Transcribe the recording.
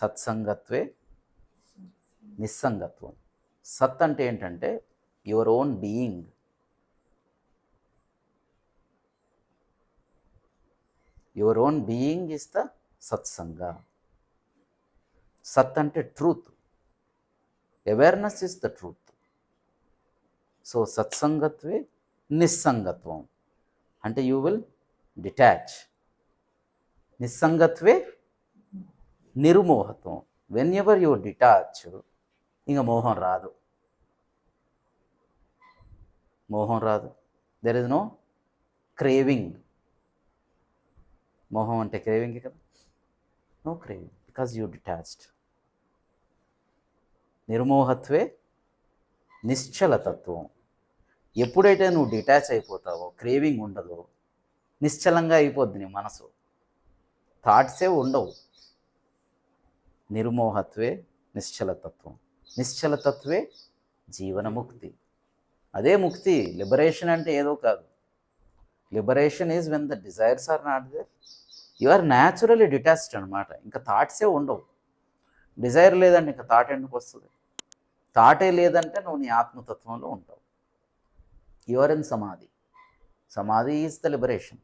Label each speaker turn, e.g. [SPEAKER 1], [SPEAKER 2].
[SPEAKER 1] సత్సంగత్వే నిస్సంగత్వం. సత్ అంటే ఏంటంటే your own being. Your own being is the satsang. సత్ అంటే truth. Awareness is the truth. So సత్సంగత్వే నిస్సంగత్వం. అంటే యూ విల్ డిటాచ్. నిస్సంగత్వే నిర్మోహత్వం. వెన్ ఎవర్ యూ డిటాచ్ ఇంకా మోహం రాదు. మోహం రాదు. దెర్ ఇస్ నో క్రేవింగ్ మోహం అంటే క్రేవింగ్ కదా? No craving because you detached నిర్మోహత్వే నిశ్చలతత్వం. ఎప్పుడైతే నువ్వు డిటాచ్ అయిపోతావో క్రేవింగ్ ఉండదో నిశ్చలంగా అయిపోద్ది నీ మనసు. థాట్సే ఉండవు. నిర్మోహత్వే నిశ్చలతత్వం. నిశ్చలతత్వే జీవనముక్తి. అదే ముక్తి లిబరేషన్ అంటే ఏదో కాదు. Liberation is when the desires are not there you are naturally detached అనమాట ఇంకా థాట్సే ఉండవు. డిజైర్ లేదంటే ఇంకా థాట్ ఎందుకు వస్తుంది? థాటే లేదంటే నువ్వు నీ ఆత్మతత్వంలో ఉంటావు. యువర్ ఇన్ సమాధి సమాధి ఈజ్ ద లిబరేషన్